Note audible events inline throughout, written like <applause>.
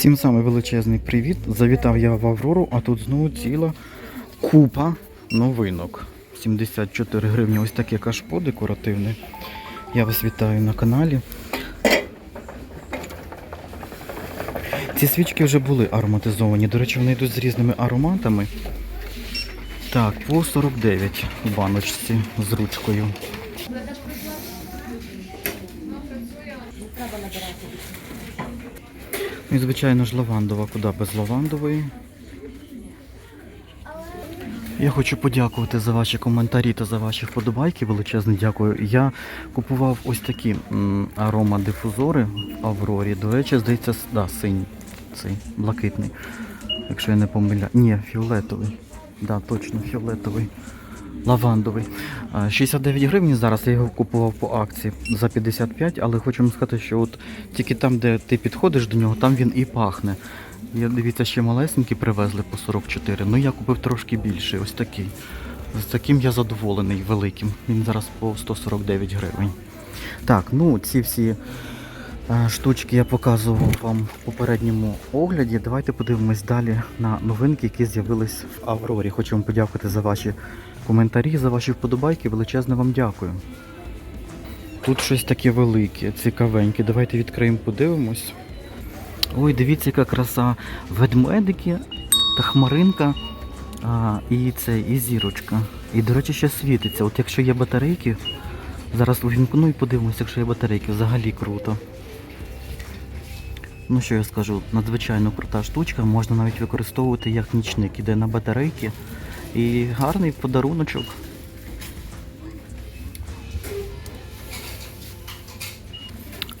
Всім саме величезний привіт. Завітав я в Аврору, а тут знову ціла купа новинок. 74 гривні. Ось таке кашпо декоративне. Я вас вітаю на каналі. Ці свічки вже були ароматизовані. До речі, вони йдуть з різними ароматами. Так, по 49 в баночці з ручкою. І, звичайно ж, лавандова, куди без лавандової. Я хочу подякувати за ваші коментарі та за ваші вподобайки. Величезне дякую. Я купував ось такі аромадифузори в Аврорі. До речі, здається, да, синій, цей блакитний. Якщо я не помиляю. Ні, фіолетовий. Да, точно, фіолетовий. Лавандовий. 69 гривень зараз я його купував по акції за 55, але хочу вам сказати, що от тільки там, де ти підходиш до нього, там він і пахне. Я дивіться, ще малесенький привезли по 44. Ну я купив трошки більший, ось такий. З таким я задоволений великим. Він зараз по 149 гривень. Так, ну ці всі штучки я показував вам в попередньому огляді. Давайте подивимось далі на новинки, які з'явились в Аврорі. Хочу вам подякувати за ваші коментарі, за ваші вподобайки. Величезне вам дякую. Тут щось таке велике, цікавеньке. Давайте відкриємо, подивимось. Ой, дивіться, яка краса. Ведмедики та хмаринка. А, і це, і зірочка. І, до речі, ще світиться. От якщо є батарейки, зараз увімкну і подивимося, якщо є батарейки, взагалі круто. Ну що я скажу, надзвичайно крута штучка, можна навіть використовувати як нічник. Іде на батарейки. І гарний подаруночок.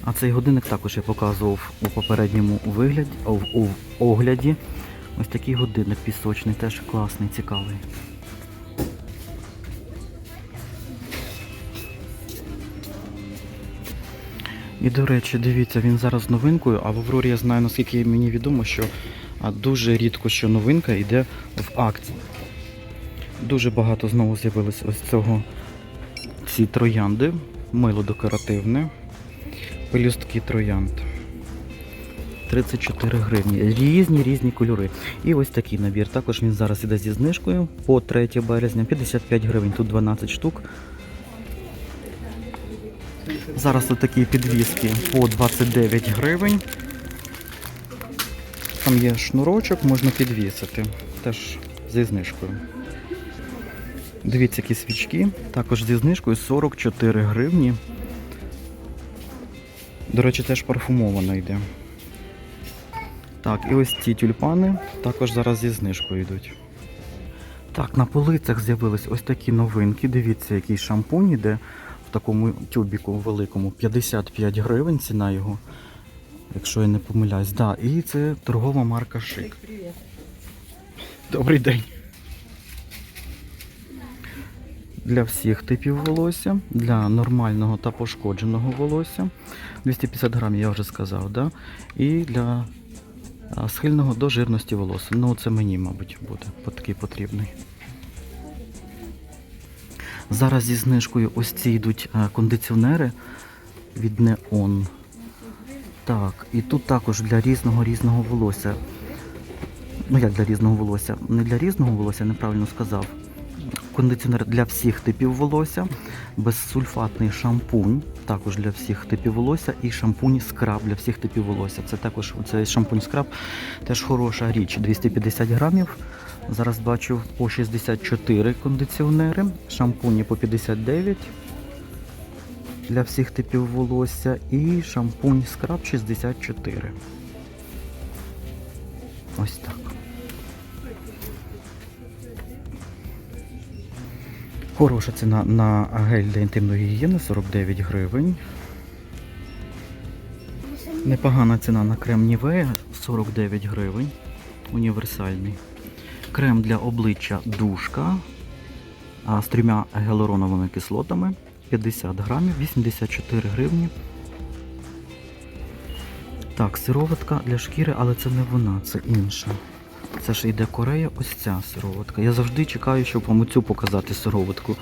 А цей годинник також я показував у попередньому вигляді, у огляді. Ось такий годинник пісочний, теж класний, цікавий. І до речі, дивіться, він зараз новинкою, а в Аврорі я знаю, наскільки мені відомо, що дуже рідко що новинка йде в акції. Дуже багато знову з'явилось ось цього ці троянди, мило декоративне, пелюстки троянд. 34 гривні. Різні різні кольори. І ось такий набір. Також він зараз іде зі знижкою по 3 березня. 55 гривень, тут 12 штук. Зараз тут такі підвіски по 29 гривень. Там є шнурочок, можна підвісити. Теж зі знижкою. Дивіться, які свічки. Також зі знижкою 44 гривні. До речі, теж парфумовано йде. Так, і ось ці тюльпани також зараз зі знижкою йдуть. Так, на полицях з'явились ось такі новинки. Дивіться, який шампунь іде такому тюбіку великому. 55 гривень ціна його, якщо я не помиляюсь. Да, і це торгова марка Шик. Добрий день. Для всіх типів волосся, для нормального та пошкодженого волосся. 250 грамів я вже сказав, да? І для схильного до жирності волосся. Ну, це мені, мабуть, буде такий потрібний. Зараз зі знижкою ось ці йдуть кондиціонери від Neon. Так, і тут також для різного різного волосся. Ну як для різного волосся? Не для різного волосся, неправильно сказав. Кондиціонер для всіх типів волосся, безсульфатний шампунь, також для всіх типів волосся, і шампунь скраб для всіх типів волосся. Це також цей шампунь скраб теж хороша річ. 250 грамів. Зараз бачу по 64 кондиціонери, шампуні по 59 для всіх типів волосся і шампунь скраб 64. Ось так. Хороша ціна на гель для інтимної гігієни 49 гривень. Непогана ціна на крем Нівея 49 гривень. Універсальний. Крем для обличчя душка з трьома гіалуроновими кислотами 50 грамів, 84 гривні. Так, сироватка для шкіри, але це не вона, це інша. Це ж йде Корея, ось ця сироватка. Я завжди чекаю, щоб вам цю показати сироватку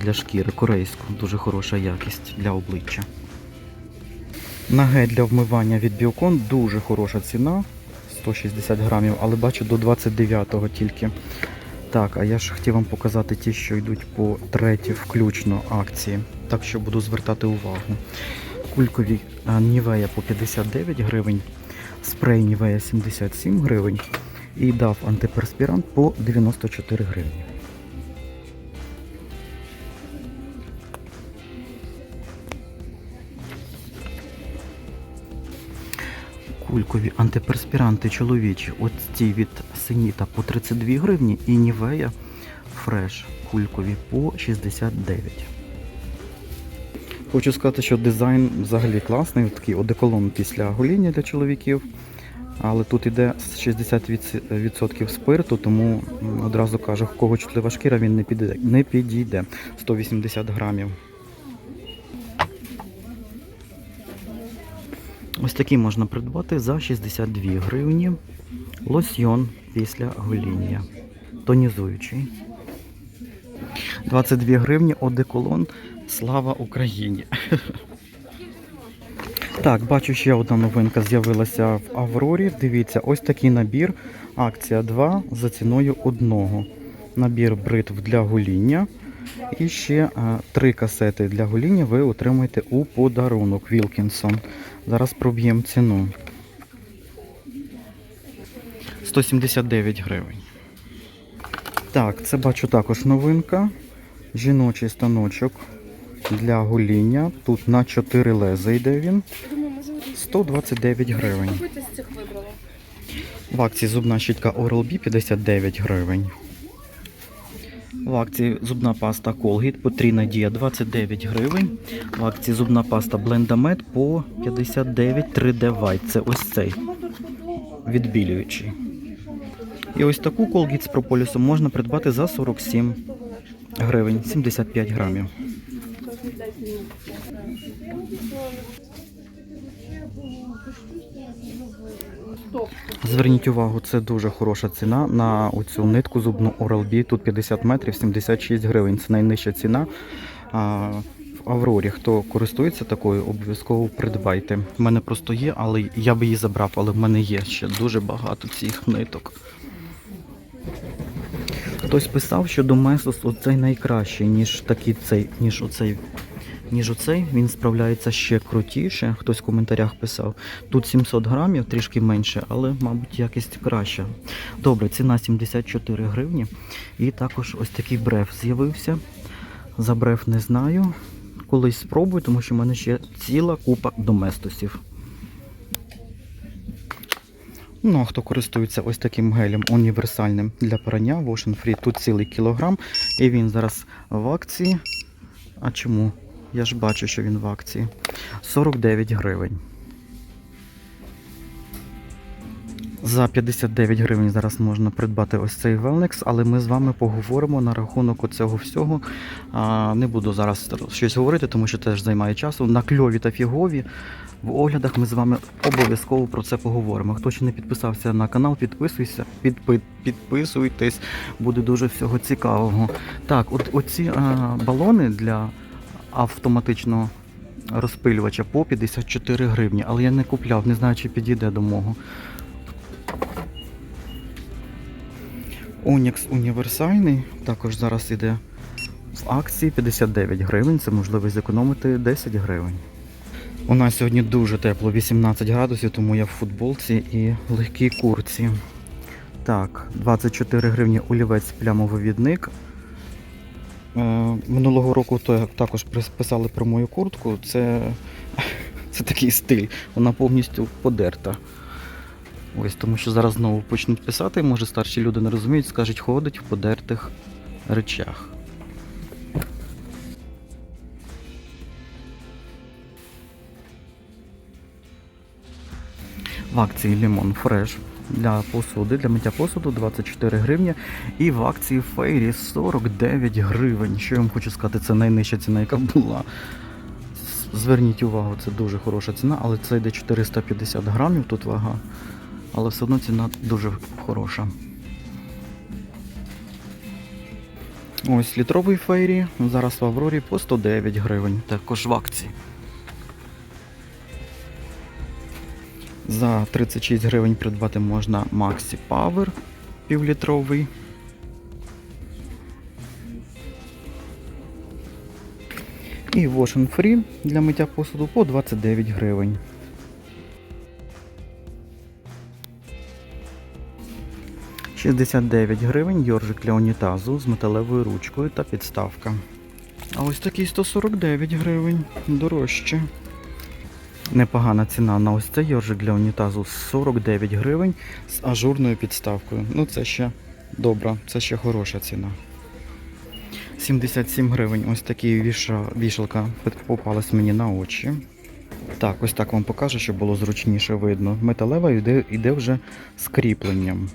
для шкіри, корейську. Дуже хороша якість для обличчя. На гель для вмивання від Біокон дуже хороша ціна. 160 грамів, але бачу до 29-го тільки. Так, а я ж хотів вам показати ті, що йдуть по треті включно акції. Так що буду звертати увагу. Кулькові Нівея по 59 гривень, спрей Нівея 77 гривень і дав антиперспірант по 94 гривні. Кулькові антиперспіранти чоловічі. От ці від Сеніта по 32 гривні і Нівея Фреш кулькові по 69. Хочу сказати, що дизайн взагалі класний, такий одеколон після гоління для чоловіків. Але тут іде 60% спирту, тому одразу кажу, в кого чутлива шкіра, він. Не підійде 180 грамів. Ось такі можна придбати за 62 гривні. Лосьйон після гоління. Тонізуючий. 22 гривні одеколон. Слава Україні! <laughs> Так, бачу, ще одна новинка з'явилася в Аврорі. Дивіться, ось такий набір. Акція 2 за ціною одного. Набір бритв для гоління. І ще три касети для гоління ви отримаєте у подарунок Вілкінсон. Зараз проб'ємо ціну. 179 гривень. Так, це бачу також новинка. Жіночий станочок для гоління. Тут на 4 леза йде він. 129 гривень. В акції зубна щітка Oral-B 59 гривень. В акції зубна паста Colgate потрійна дія 29 гривень. В акції зубна паста Blendamed по 59 3D White. Це ось цей відбілюючий. І ось таку Colgate з прополісом можна придбати за 47 гривень, 75 грамів. Зверніть увагу, це дуже хороша ціна на оцю нитку зубну Oral-B. Тут 50 метрів, 76 гривень. Це найнижча ціна. В Аврорі, хто користується такою, обов'язково придбайте. У мене просто є, але я би її забрав, але в мене є ще дуже багато цих ниток. Хтось писав, що Доместос оцей найкращий, ніж такий цей, ніж оцей. Ніж оцей, він справляється ще крутіше. Хтось в коментарях писав. Тут 700 грамів, трішки менше, але, мабуть, якість краща. Добре, ціна 74 гривні. І також ось такий бреф з'явився. За бреф не знаю. Колись спробую, тому що в мене ще ціла купа доместосів. Ну, а хто користується ось таким гелем універсальним для прання Wash Free, тут цілий кілограм, і він зараз в акції. А чому? Я ж бачу, що він в акції. 49 гривень. За 59 гривень зараз можна придбати ось цей Велникс, але ми з вами поговоримо на рахунок оцього всього. А, не буду зараз щось говорити, тому що теж займає часу. На кльові та фігові в оглядах ми з вами обов'язково про це поговоримо. Хто ще не підписався на канал, підписуйся, підпи, підписуйтесь, буде дуже всього цікавого. Так, от оці а, балони для автоматичного розпилювача по 54 гривні, але я не купляв, не знаю, чи підійде до мого. Onyx універсальний також зараз іде в акції 59 гривень. Це можливість зекономити 10 гривень. У нас сьогодні дуже тепло, 18 градусів, тому я в футболці і легкій курці. Так, 24 гривні олівець плямовивідник. Е, минулого року також писали про мою куртку. Це, це такий стиль, вона повністю подерта. Ось тому що зараз знову почнуть писати, може старші люди не розуміють, скажуть, ходить в подертих речах. В акції Limon Fresh для посуди, для миття посуду 24 гривні. І в акції Фейрі 49 гривень. Що я вам хочу сказати, це найнижча ціна, яка була. Зверніть увагу, це дуже хороша ціна, але це йде 450 грамів тут вага. Але все одно ціна дуже хороша. Ось літровий фейрі. Зараз в Аврорі по 109 гривень. Також в акції. За 36 гривень придбати можна Maxi Power півлітровий. І Wash Free для миття посуду по 29 гривень. «69 гривень йоржик для унітазу з металевою ручкою та підставка. А ось такий 149 гривень, дорожче. Непогана ціна на ось цей йоржик для унітазу 49 гривень з ажурною підставкою. Ну це ще добра, це ще хороша ціна. 77 гривень. Ось такі віша, вішалка попалась мені на очі. Так, ось так вам покажу, щоб було зручніше видно. Металева йде, йде вже з кріпленням.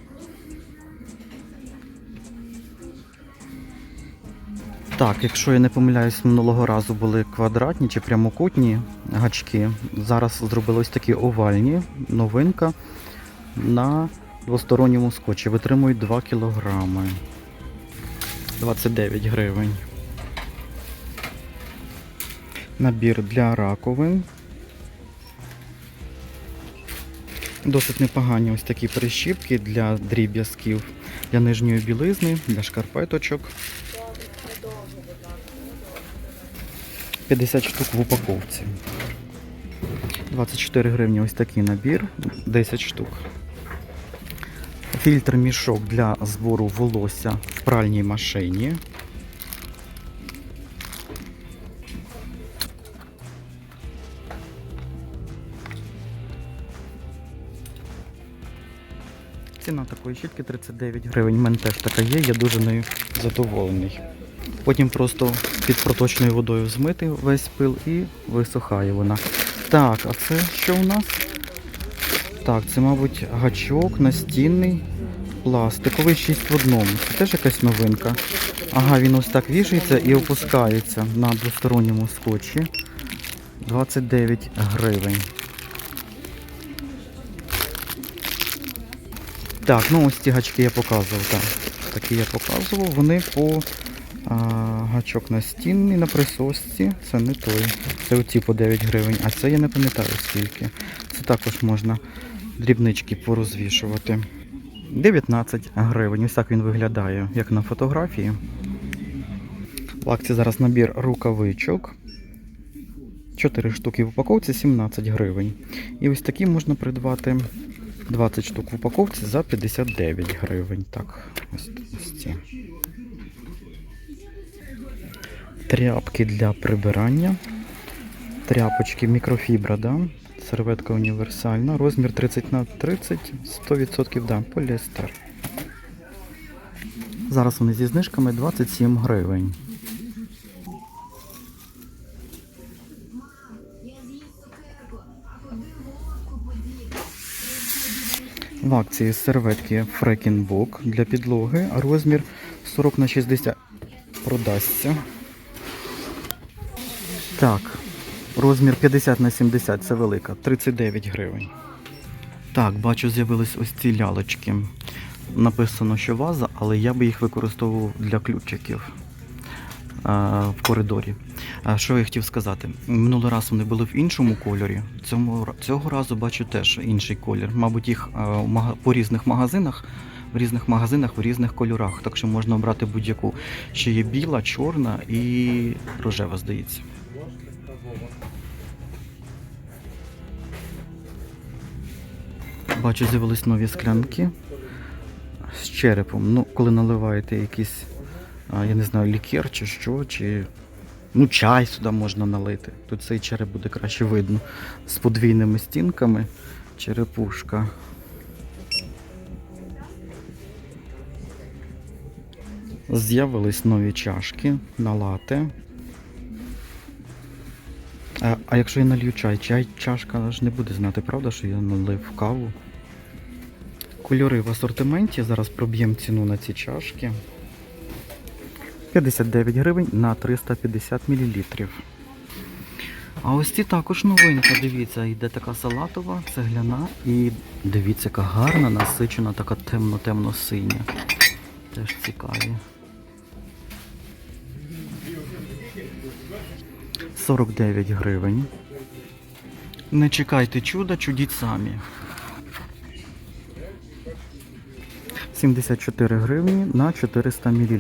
Так, якщо я не помиляюсь, минулого разу були квадратні чи прямокутні гачки. Зараз зробили ось такі овальні. Новинка на двосторонньому скотчі. Витримують 2 кілограми. 29 гривень. Набір для раковин. Досить непогані ось такі прищіпки для дріб'язків, для нижньої білизни, для шкарпеточок. 50 штук в упаковці. 24 гривні ось такий набір, 10 штук. Фільтр мішок для збору волосся в пральній машині. Ціна такої щітки 39 гривень. У мене теж така є, я дуже нею задоволений. Потім просто під проточною водою змити весь пил і висухає вона. Так, а це що у нас? Так, це, мабуть, гачок настінний пластиковий 6 в одному. Це теж якась новинка. Ага, він ось так вішається і опускається на двосторонньому скотчі. 29 гривень. Так, ну ось ці гачки я показував, так. Такі я показував. Вони по а, гачок настінний на присосці. Це не той. Це оці по 9 гривень, а це я не пам'ятаю скільки. Це також можна дрібнички порозвішувати. 19 гривень. Ось так він виглядає, як на фотографії. В акції зараз набір рукавичок. 4 штуки в упаковці 17 гривень. І ось такі можна придбати 20 штук в упаковці за 59 гривень. Так, ось, ці. Тряпки для прибирання. Тряпочки мікрофібра, да? Серветка універсальна. Розмір 30 на 30, 100% да, поліестер. Зараз вони зі знижками 27 гривень. В акції серветки Фрекінбок для підлоги, розмір 40 на 60 продасться. Так, розмір 50 на 70 це велика, 39 гривень. Так, бачу, з'явились ось ці лялочки. Написано, що ваза, але я би їх використовував для ключиків а, в коридорі. А, що я хотів сказати? Минулий раз вони були в іншому кольорі. Цьому, цього разу бачу теж інший колір. Мабуть, їх а, по різних магазинах, в різних магазинах, в різних кольорах. Так що можна обрати будь-яку. Ще є біла, чорна і рожева, здається. Бачу, з'явились нові склянки з черепом. Ну, коли наливаєте якийсь, я не знаю, лікер чи що, чи. Ну, чай сюди можна налити. Тут цей череп буде краще видно. З подвійними стінками. Черепушка. З'явились нові чашки на лате. А, а якщо я налью чай, чай чашка ж не буде знати, правда, що я налив каву. Кольори в асортименті. Зараз проб'ємо ціну на ці чашки. 59 гривень на 350 мл. А ось ці також новинка, дивіться, йде така салатова, цегляна і дивіться, яка гарна, насичена, така темно-темно-синя. Теж цікаві. 49 гривень. Не чекайте чуда, чудіть самі. 74 гривні на 400 мл.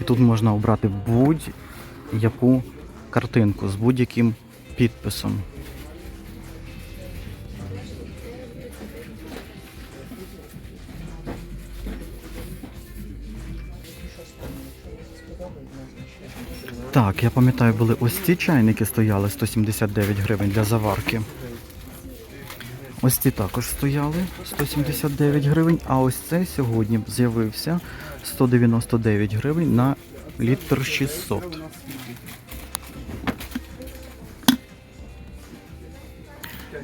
І тут можна обрати будь-яку картинку з будь-яким підписом. Так, я пам'ятаю, були ось ці чайники стояли 179 гривень для заварки. Ось ці також стояли 179 гривень, а ось цей сьогодні з'явився 199 гривень на літр 600.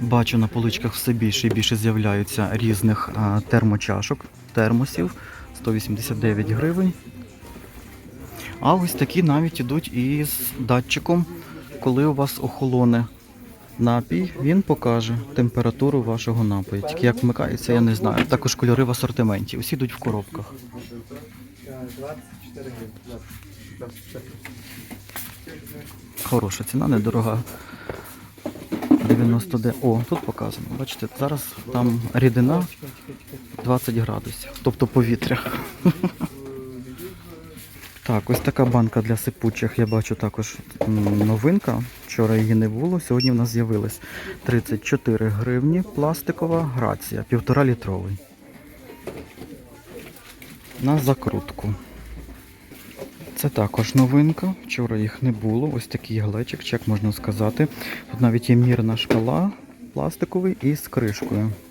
Бачу на поличках все більше і більше з'являються різних термочашок, термосів 189 гривень. А ось такі навіть ідуть із датчиком, коли у вас охолоне напій, він покаже температуру вашого напою. Тільки як вмикається, я не знаю. Також кольори в асортименті. Усі йдуть в коробках. 24 гривні. 24. Хороша ціна, недорога. 99. О, тут показано. Бачите, зараз там рідина 20 градусів, тобто повітря. Так, ось така банка для сипучих, я бачу також новинка. Вчора її не було, сьогодні в нас з'явилась 34 гривні, пластикова грація, півтора літровий. На закрутку. Це також новинка. Вчора їх не було. Ось такий глечик, чи як можна сказати. Тут навіть є мірна шкала пластиковий і з кришкою. –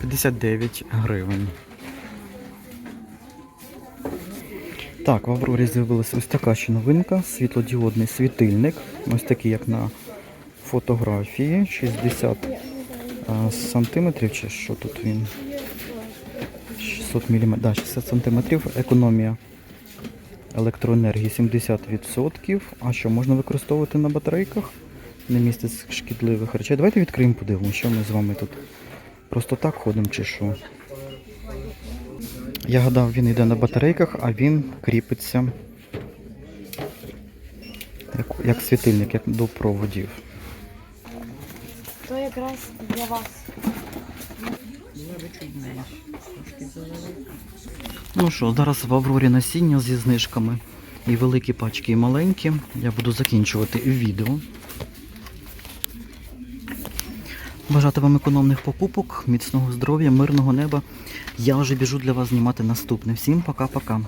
59 гривень. Так, в Аврорі з'явилася ось така ще новинка. Світлодіодний світильник. Ось такий, як на фотографії. 60 а, сантиметрів, чи що тут він? 600 мм, да, 60 сантиметрів. Економія електроенергії 70%. А що можна використовувати на батарейках? Не містить шкідливих речей. Давайте відкриємо, подивимося, що ми з вами тут просто так ходимо чи що. Я гадав, він йде на батарейках, а він кріпиться як, як світильник, як до проводів. То якраз для вас. Ну що, зараз в Аврорі насіння зі знижками. І великі пачки, і маленькі. Я буду закінчувати відео. Бажати вам економних покупок, міцного здоров'я, мирного неба. Я вже біжу для вас знімати наступне. Всім пока-пока.